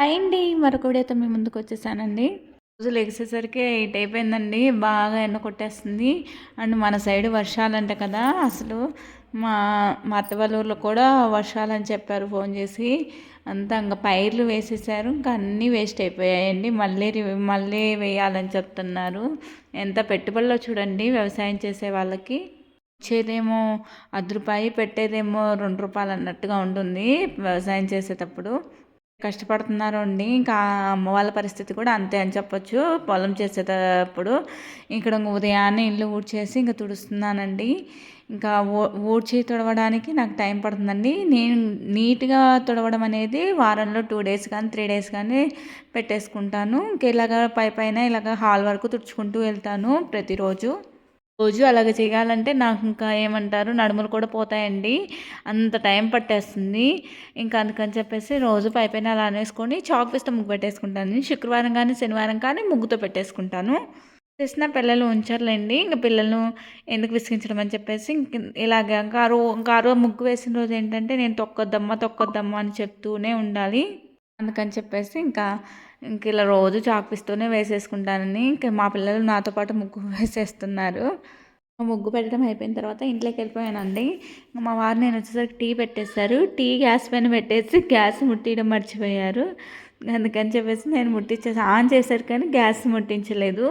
అయింది. మరొక వీడియోతో మీ ముందుకు వచ్చేసానండి. రోజు లెగిసేసరికి ఎయిట్ అయిపోయిందండి. బాగా ఎండ కొట్టేస్తుంది. అండ్ మన సైడ్ వర్షాలంట కదా. అసలు మా మా అత్తవాళ్ళ కూడా వర్షాలని చెప్పారు ఫోన్ చేసి. అంతా ఇంకా పైర్లు వేసేసారు. ఇంకా అన్నీ వేస్ట్ అయిపోయాయండి. మళ్ళీ మళ్ళీ వేయాలని చెప్తున్నారు. ఎంత పెట్టుబడిలో చూడండి వ్యవసాయం చేసే వాళ్ళకి. వచ్చేదేమో అర్ధ రూపాయి పెట్టేదేమో రెండు రూపాయలు అన్నట్టుగా ఉంటుంది వ్యవసాయం చేసేటప్పుడు. కష్టపడుతున్నారు అండి ఇంకా అమ్మ వాళ్ళ పరిస్థితి కూడా అంతే అని చెప్పొచ్చు. పొలం చేసేటప్పుడు ఇక్కడ ఉదయాన్నే ఇల్లు ఊడ్చేసి ఇంకా తుడుస్తున్నానండి. ఇంకా ఊడ్చి తుడవడానికి నాకు టైం పడుతుందండి. నేను నీట్గా తుడవడం అనేది వారంలో టూ డేస్ కానీ త్రీ డేస్ కానీ పెట్టేసుకుంటాను. ఇంకా ఇలాగ పై పైన ఇలాగ హాల్ వరకు తుడుచుకుంటూ వెళ్తాను ప్రతిరోజు. రోజు అలాగ చేయాలంటే నాకు ఇంకా ఏమంటారు నడుములు కూడా పోతాయండి. అంత టైం పట్టేస్తుంది. ఇంకా అందుకని చెప్పేసి రోజు పైపైన అలా అనేసుకొని చాక్ వేస్తే ముగ్గు పెట్టేసుకుంటాను. శుక్రవారం కానీ శనివారం కానీ ముగ్గుతో పెట్టేసుకుంటాను. చేసిన పిల్లలు ఉంచారులేండి. ఇంకా పిల్లలను ఎందుకు విసిగించడం అని చెప్పేసి ఇంక ఇలాగ ఇంకా ఇంకా ఆ రోజు ముగ్గు వేసిన రోజు ఏంటంటే నేను తొక్కొద్దమ్మా తొక్కొద్దమ్మా అని చెప్తూనే ఉండాలి. అందుకని చెప్పేసి ఇంకా ఇంక ఇలా రోజు చాపిస్తూనే వేసేసుకుంటానని ఇంకా మా పిల్లలు నాతో పాటు ముగ్గు వేసేస్తున్నారు. ముగ్గు పెట్టడం అయిపోయిన తర్వాత ఇంట్లోకి వెళ్ళిపోయానండి. మా వారు నేను వచ్చేసరికి టీ పెట్టేశారు. టీ గ్యాస్ పైన పెట్టేసి గ్యాస్ ముట్టియడం మర్చిపోయారు. అందుకని చెప్పేసి నేను ముట్టించేసి ఆన్ చేశారు కానీ గ్యాస్ ముట్టించలేదు.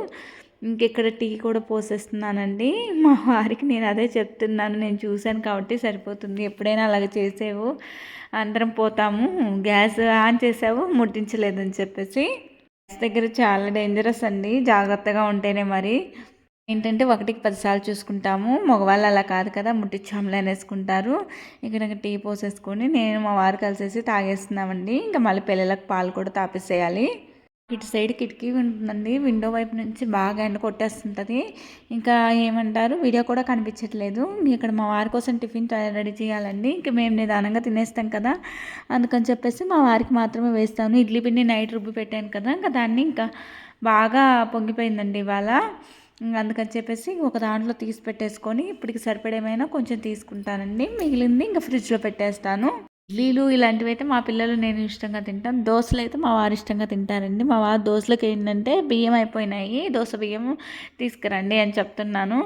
ఇంకెక్కడ టీ కూడా పోసేస్తున్నానండి. మా వారికి నేను అదే చెప్తున్నాను. నేను చూశాను కాబట్టి సరిపోతుంది. ఎప్పుడైనా అలాగ చేసేవు. అందరం పోతాము. గ్యాస్ ఆన్ చేసావు ముట్టించలేదని చెప్పేసి. గ్యాస్ దగ్గర చాలా డేంజరస్ అండి. జాగ్రత్తగా ఉంటేనే మరి. ఏంటంటే ఒకటికి పదిసార్లు చూసుకుంటాము. మగవాళ్ళు అలా కాదు కదా ముట్టించాములు అనేసుకుంటారు. ఇక్కడ టీ పోసేసుకొని నేను మా వారు కలిసేసి తాగేస్తున్నామండి. ఇంకా మళ్ళీ పిల్లలకు పాలు కూడా తాపేసేయాలి. ఇటు సైడ్ కిటికీ ఉంటుందండి. విండో వైపు నుంచి బాగా ఎండ కొట్టేస్తుంటుంది. ఇంకా ఏమంటారు? వీడియో కూడా కనిపించట్లేదు. ఇక్కడ మా వారి కోసం టిఫిన్ రెడీ చేయాలండి. ఇంకా మేము నిదానంగా తినేస్తాం కదా. అందుకని చెప్పేసి మా వారికి మాత్రమే వేస్తాను. ఇడ్లీ పిండి నైట్ రుబ్బి పెట్టాను కదా. ఇంకా దాన్ని ఇంకా బాగా పొంగిపోయిందండి ఇవాళ. అందుకని చెప్పేసి ఒక దాంట్లో తీసి పెట్టేసుకొని ఇప్పటికి సరిపడేమైనా కొంచెం తీసుకుంటానండి. మిగిలింది ఇంకా ఫ్రిడ్జ్లో పెట్టేస్తాను. ఇడ్లీలు ఇలాంటివి అయితే మా పిల్లలు నేను ఇష్టంగా తింటాను దోశలు అయితే మా వారు ఇష్టంగా తింటారండి. మా వారు దోశలకు ఏంటంటే బియ్యం అయిపోయినాయి. దోశ బియ్యం తీసుకురండి అని చెప్తున్నాను.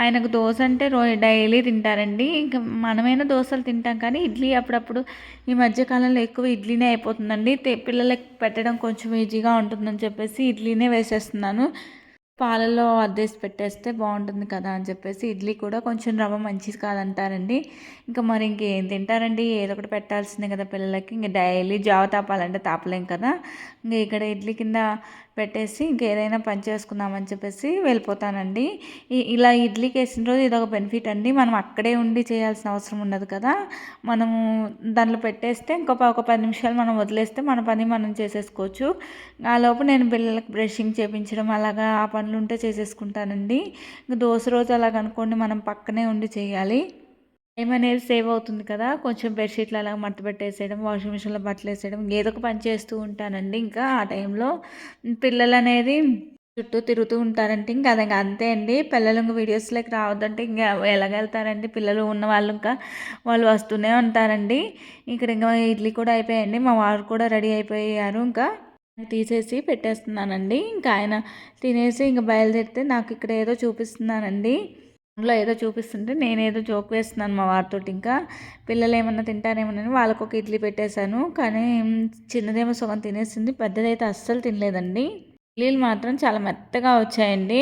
ఆయనకు దోశ అంటే రో డైలీ తింటారండి. ఇంకా మనమైనా దోశలు తింటాం కానీ ఇడ్లీ అప్పుడప్పుడు ఈ మధ్యకాలంలో ఎక్కువ ఇడ్లీనే అయిపోతుందండి. పిల్లలకి పెట్టడం కొంచెం ఈజీగా ఉంటుందని చెప్పేసి ఇడ్లీనే వేసేస్తున్నాను. పాలల్లో అద్దేసి పెట్టేస్తే బాగుంటుంది కదా అని చెప్పేసి ఇడ్లీ కూడా కొంచెం రవ్వ మంచిది కాదంటారండి. ఇంకా మరి ఇంకేం తింటారండి? ఏదో ఒకటి పెట్టాల్సిందే కదా పిల్లలకి. ఇంకా డైలీ జావ తాపాలంటే తాపలేం కదా. ఇంకా ఇక్కడ ఇడ్లీ కింద పెట్టేసి ఇంకేదైనా పని చేసుకుందామని చెప్పేసి వెళ్ళిపోతానండి. ఇలా ఇడ్లీకి వేసిన రోజు ఇదొక బెనిఫిట్ అండి. మనం అక్కడే ఉండి చేయాల్సిన అవసరం ఉండదు కదా. మనము దాంట్లో పెట్టేస్తే ఇంకొక ఒక పది నిమిషాలు మనం వదిలేస్తే మన పని మనం చేసేసుకోవచ్చు. ఆ లోపు నేను పిల్లలకు బ్రషింగ్ చేయించడం అలాగా ఆ పనులు ఉంటే చేసేసుకుంటానండి. దోశ రోజు అలాగ అనుకోండి మనం పక్కనే ఉండి చేయాలి. టైం అనేది సేవ్ అవుతుంది కదా. కొంచెం బెడ్షీట్లు అలా మడత పెట్టేసేయడం వాషింగ్ మిషన్లో బట్టలు వేసేయడం ఏదో ఒక పని చేస్తూ ఉంటానండి. ఇంకా ఆ టైంలో పిల్లలు అనేది చుట్టూ తిరుగుతూ ఉంటారంటే ఇంకా అది అంతే అండి. పిల్లలు ఇంకా వీడియోస్లోకి రావద్దంటే ఇంకా ఎలాగెళ్తారండి పిల్లలు ఉన్న వాళ్ళు ఇంకా వాళ్ళు వస్తూనే ఉంటారండి. ఇక్కడ ఇంకా ఇడ్లీ కూడా అయిపోయాయండి. మా వారు కూడా రెడీ అయిపోయారు. ఇంకా తీసేసి పెట్టేస్తున్నానండి. ఇంకా ఆయన తినేసి ఇంకా బయలుదేరితే నాకు ఇక్కడ ఏదో చూపిస్తున్నానండి అందులో ఏదో చూపిస్తుంటే నేనేదో జోక్ వేస్తున్నాను మా వారితో ఇంకా. పిల్లలు ఏమన్నా తింటారేమోనని వాళ్ళకు ఒక ఇడ్లీ పెట్టేశాను. కానీ చిన్నదేమో సగం తినేసింది పెద్దదైతే అస్సలు తినలేదండి. ఇడ్లీలు మాత్రం చాలా మెత్తగా వచ్చాయండి.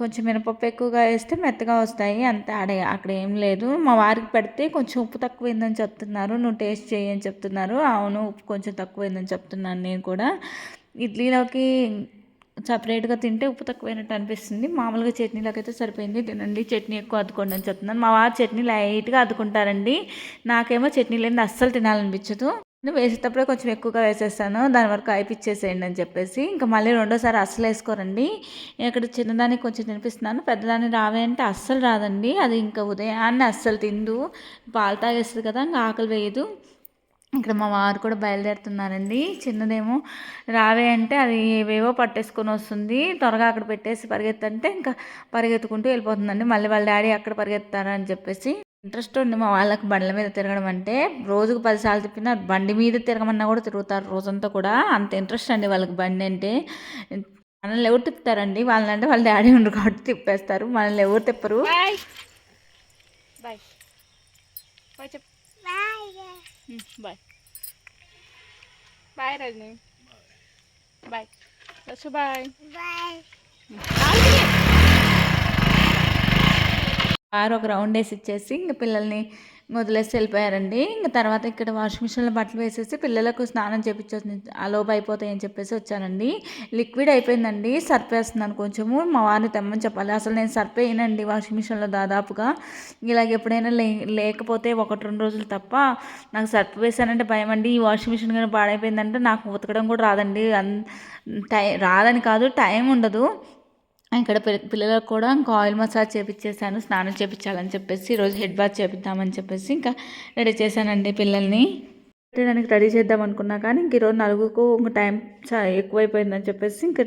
కొంచెం మినపప్పు ఎక్కువగా వేస్తే మెత్తగా వస్తాయి అంత ఆడ అక్కడ ఏం లేదు. మా వారికి పెడితే కొంచెం ఉప్పు తక్కువైందని చెప్తున్నారు. నువ్వు టేస్ట్ చేయని చెప్తున్నారు. అవును ఉప్పు కొంచెం తక్కువైందని చెప్తున్నాను నేను కూడా. ఇడ్లీలోకి సపరేట్గా తింటే ఉప్పు తక్కువైనట్టు అనిపిస్తుంది. మామూలుగా చట్నీలోకి అయితే సరిపోయింది. తినండి. చట్నీ ఎక్కువ అద్దుకోండి అని చెప్తున్నాను. మా వారు చట్నీ లైట్గా అద్దుకుంటారండి. నాకేమో చట్నీ లేని అస్సలు తినాలనిపించదు. వేసేటప్పుడే కొంచెం ఎక్కువగా వేసేస్తాను. దాని వరకు అయిపిచ్చేసేయండి అని చెప్పేసి. ఇంకా మళ్ళీ రెండోసారి అస్సలు వేసుకోరండి. ఇక్కడ చిన్నదానికి కొంచెం తినిపిస్తున్నాను. పెద్దదాన్ని రావే అంటే అస్సలు రాదండి. అది ఇంకా ఉదయాన్నే అస్సలు తిందు. పాలు తాగేస్తుంది కదా ఇంకా ఆకలి వేయదు. ఇక్కడ మా వారు కూడా బయలుదేరుతున్నారండి. చిన్నదేమో రావే అంటే అది ఏవేవో పట్టేసుకొని వస్తుంది. త్వరగా అక్కడ పెట్టేసి పరిగెత్తంటే ఇంకా పరిగెత్తుకుంటూ వెళ్ళిపోతుందండి. మళ్ళీ వాళ్ళ డాడీ అక్కడ పరిగెత్తారని చెప్పేసి ఇంట్రెస్ట్ ఉంది మా వాళ్ళకి బండ్ల మీద తిరగడం అంటే రోజుకు పదిసార్లు తిప్పినా బండి మీద తిరగమన్నా కూడా తిరుగుతారు రోజంతా కూడా. అంత ఇంట్రెస్ట్ అండి వాళ్ళకి బండి అంటే. మనల్ని ఎవరు తిప్పుతారండి? వాళ్ళంటే వాళ్ళ డాడీ ఉండరు కాబట్టి తిప్పేస్తారు. మనల్ని ఎవరు తిప్పరు? బాయ్ బాయ్ బాయ్ చెప్పు. బాయ్ బాయ్ రజని బాయ్ దసు బాయ్ కారు ఒక రౌండ్ వేసి ఇచ్చేసి ఇంక పిల్లల్ని వదిలేసి వెళ్ళిపోయారండి. ఇంకా తర్వాత ఇక్కడ వాషింగ్ మిషన్లో బట్టలు వేసేసి పిల్లలకు స్నానం చేపించొచ్చు ఆ అయిపోతాయని చెప్పేసి వచ్చానండి. లిక్విడ్ అయిపోయిందండి సర్ఫ్ వేస్తున్నాను కొంచెము. మా వారిని తెమ్మని చెప్పాలి. అసలు నేను సర్ప్ వేయనండి వాషింగ్ మిషన్లో దాదాపుగా. ఇలాగ ఎప్పుడైనా లే లేకపోతే ఒకటి రెండు రోజులు తప్ప నాకు సర్ఫ్ వేసానంటే భయం అండి. ఈ వాషింగ్ మిషన్ కానీ పాడైపోయిందంటే నాకు ఉతకడం కూడా రాదండి. అన్ టై రాదని కాదు టైం ఉండదు. ఇక్కడ పిల్లలకు కూడా ఇంకా ఆయిల్ మసాజ్ చేపించేసాను స్నానం చేపించాలని చెప్పేసి ఈరోజు హెడ్ బాత్ చేపిద్దామని చెప్పేసి ఇంకా రెడీ చేశానండి పిల్లల్ని. పెట్టడానికి రెడీ చేద్దాం అనుకున్నా కానీ ఇంక ఈరోజు నలుగుకు ఇంక టైం చా ఎక్కువైపోయిందని చెప్పేసి ఇంక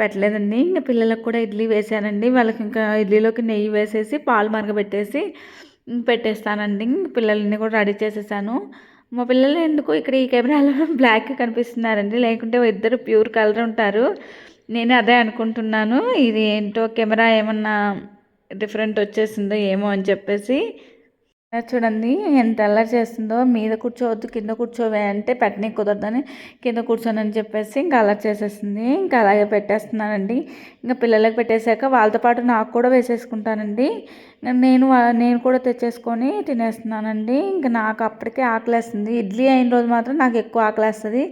పెట్టలేదండి. ఇంకా పిల్లలకు కూడా ఇడ్లీ వేసానండి వాళ్ళకి ఇంకా ఇడ్లీలోకి నెయ్యి వేసేసి పాలు మరగబెట్టేసి పెట్టేస్తానండి. పిల్లల్ని కూడా రెడీ చేసేసాను. మా పిల్లలు ఎందుకు ఇక్కడ ఈ కెమెరాలో బ్లాక్ కనిపిస్తున్నారండి లేకుంటే ఇద్దరు ప్యూర్ కలర్ ఉంటారు. నేను అదే అనుకుంటున్నాను. ఇది ఏంటో కెమెరా ఏమన్నా డిఫరెంట్ వచ్చేసిందో ఏమో అని చెప్పేసి. చూడండి ఎంత అల్లరి చేస్తుందో. మీద కూర్చోవద్దు కింద కూర్చోవే అంటే పెట్టని కుదరదని కింద కూర్చోనని చెప్పేసి ఇంకా అల్లరి చేసేసింది. ఇంకా అలాగే పెట్టేస్తున్నానండి. ఇంకా పిల్లలకి పెట్టేశాక వాళ్ళతో పాటు నాకు కూడా వేసేసుకుంటానండి. నేను నేను కూడా తెచ్చేసుకొని తినేస్తున్నానండి. ఇంకా నాకు అప్పటికే ఆకలేస్తుంది. ఇడ్లీ అయిన రోజు మాత్రం నాకు ఎక్కువ ఆకలేస్తుంది.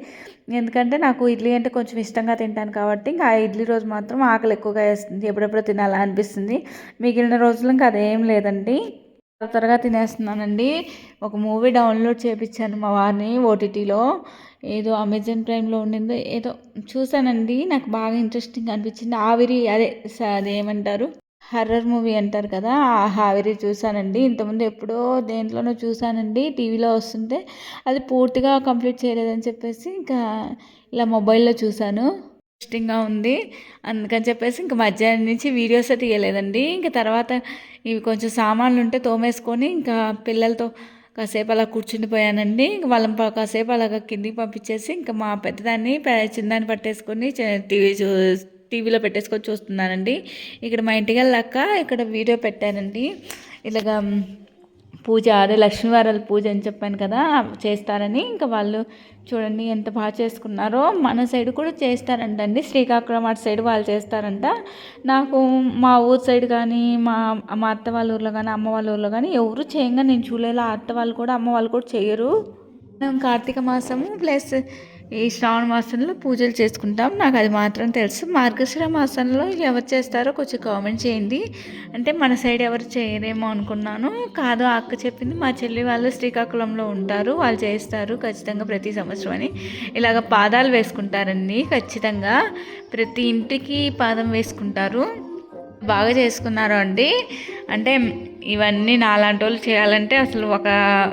ఎందుకంటే నాకు ఇడ్లీ అంటే కొంచెం ఇష్టంగా తింటాను కాబట్టి ఇంకా ఆ ఇడ్లీ రోజు మాత్రం ఆకలి ఎక్కువగా వేస్తుంది. ఎప్పుడెప్పుడు తినాలా అనిపిస్తుంది. మిగిలిన రోజులు ఇంకా అదేం లేదండి. త్వరగా తినేస్తున్నానండి. ఒక మూవీ డౌన్లోడ్ చేయించాను మా వారిని ఓటీటీలో. ఏదో అమెజాన్ ప్రైమ్లో ఉండిందో ఏదో చూసానండి నాకు బాగా ఇంట్రెస్టింగ్ అనిపించింది. ఆవిరి అదే అదేమంటారు? హర్రర్ మూవీ అంటారు కదా ఆ హావిరి చూసానండి ఇంతకుముందు ఎప్పుడో దేంట్లోనో చూసానండి టీవీలో వస్తుంటే అది పూర్తిగా కంప్లీట్ చేయలేదని చెప్పేసి ఇంకా ఇలా మొబైల్లో చూశాను. ఇంట్రెస్టింగ్గా ఉంది. అందుకని చెప్పేసి ఇంకా మధ్యాహ్నం నుంచి వీడియోస్ తీయలేదండి. ఇంకా తర్వాత ఇవి కొంచెం సామాన్లు ఉంటే తోమేసుకొని ఇంకా పిల్లలతో కాసేపు అలా కూర్చుండిపోయానండి ఇంక వాళ్ళని కాసేపు అలాగ కిందికి పంపించేసి ఇంకా మా పెద్దదాన్ని చిన్నదాన్ని పట్టేసుకొని టీవీ చూ టీవీలో పెట్టేసుకొని చూస్తున్నానండి ఇక్కడ మా ఇంటికి వెళ్ళాక ఇక్కడ వీడియో పెట్టానండి. ఇలాగా పూజ అదే లక్ష్మీవారాల పూజ అని చెప్పాను కదా చేస్తారని. ఇంకా వాళ్ళు చూడండి ఎంత బాగా చేసుకున్నారో. మన సైడ్ కూడా చేస్తారంటండి. శ్రీకాకుళం అటు సైడ్ వాళ్ళు చేస్తారంట. నాకు మా ఊరు సైడ్ కానీ మా మా అత్త వాళ్ళ ఊర్లో కానీ అమ్మ వాళ్ళ ఊర్లో కానీ ఎవరు చేయంగా నేను చూడలేదు. అత్త వాళ్ళు కూడా అమ్మ వాళ్ళు కూడా చేయరు. కార్తీక మాసము ప్లస్ ఈ శ్రావణ మాసంలో పూజలు చేసుకుంటాం. నాకు అది మాత్రం తెలుసు. మార్గశిర మాసంలో ఎవరు చేస్తారో కొంచెం కామెంట్ చేయండి. అంటే మన సైడ్ ఎవరు చేయరేమో అనుకున్నాను. కాదు అక్క చెప్పింది మా చెల్లి వాళ్ళు శ్రీకాకుళంలో ఉంటారు. వాళ్ళు చేస్తారు ఖచ్చితంగా ప్రతి సంవత్సరం అని. ఇలాగ పాదాలు వేసుకుంటారండి ఖచ్చితంగా. ప్రతి ఇంటికి పాదం వేసుకుంటారు. బాగా చేసుకున్నారు అండి. అంటే ఇవన్నీ నాలాంటి వాళ్ళు చేయాలంటే అసలు ఒక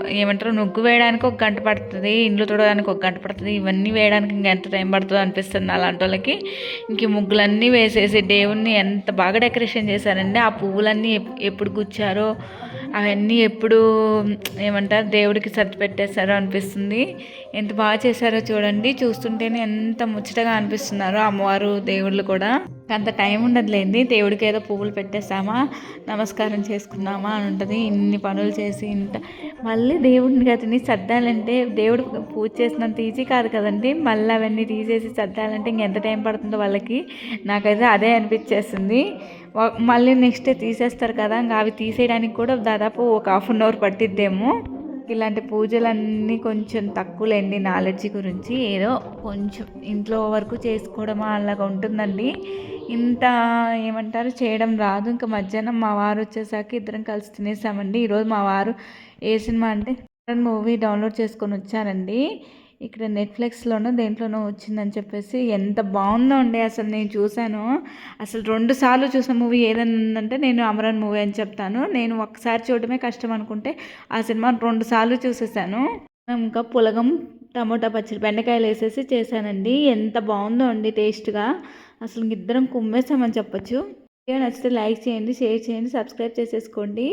ఏమంటారు నుగ్గు వేయడానికి ఒక గంట పడుతుంది ఇండ్లు తుడవడానికి ఒక గంట పడుతుంది ఇవన్నీ వేయడానికి ఇంకా ఎంత టైం పడుతుందో అనిపిస్తుంది నాలాంటి వాళ్ళకి ఇంక ముగ్గులన్నీ వేసేసి దేవుణ్ణి ఎంత బాగా డెకరేషన్ చేశారండి ఆ పువ్వులన్నీ ఎప్పుడు గుచ్చారో అవన్నీ ఎప్పుడు ఏమంటారు దేవుడికి సర్దిపెట్టేశారో అనిపిస్తుంది. ఎంత బాగా చేశారో చూడండి. చూస్తుంటేనే ఎంత ముచ్చటగా అనిపిస్తున్నారో అమ్మవారు దేవుళ్ళు కూడా. అంత టైం ఉండదులేండి దేవుడికి ఏదో పువ్వులు పెట్టేస్తామా నమస్కారం చేసుకున్నామా అని ఉంటుంది. ఇన్ని పనులు చేసి ఇంత. మళ్ళీ దేవుడిని గదిని సర్దాలంటే దేవుడు పూజ చేసినంత ఈజీ కాదు కదండి. మళ్ళీ అవన్నీ తీసేసి సర్దాలంటే ఇంకెంత టైం పడుతుందో వాళ్ళకి నాకైతే అదే అనిపించేస్తుంది మళ్ళీ నెక్స్ట్ తీసేస్తారు కదా ఇంకా అవి తీసేయడానికి కూడా దాదాపు ఒక హాఫ్ అన్ అవర్ పట్టిద్దేమో. ఇలాంటి పూజలన్నీ కొంచెం తక్కువలేండి నాలెడ్జ్ గురించి. ఏదో కొంచెం ఇంట్లో వరకు చేసుకోవడం అలాగా ఉంటుందండి. ఇంత ఏమంటారు చేయడం రాదు. ఇంకా మధ్యాహ్నం మా వారు వచ్చేసరికి ఇద్దరం కలిసి తినేసామండి. ఈరోజు మా వారు ఏ సినిమా అంటే మూవీ డౌన్లోడ్ చేసుకొని వచ్చారండి. ఇక్కడ నెట్ఫ్లిక్స్లోనో దేంట్లోనో వచ్చిందని చెప్పేసి ఎంత బాగుందో అండి అసలు నేను చూశాను. అసలు రెండు సార్లు చూసిన మూవీ ఏదైనా ఉందంటే నేను అమరన్ మూవీ అని చెప్తాను. నేను ఒకసారి చూడటమే కష్టం అనుకుంటే ఆ సినిమా రెండు సార్లు చూసేసాను. ఇంకా పులగం టమోటా పచ్చడి బెండకాయలు వేసేసి చేశానండి. ఎంత బాగుందో అండి టేస్ట్గా. అసలు ఇద్దరం కుమ్మేసామని చెప్పొచ్చు. నచ్చితే లైక్ చేయండి షేర్ చేయండి సబ్స్క్రైబ్ చేసేసుకోండి.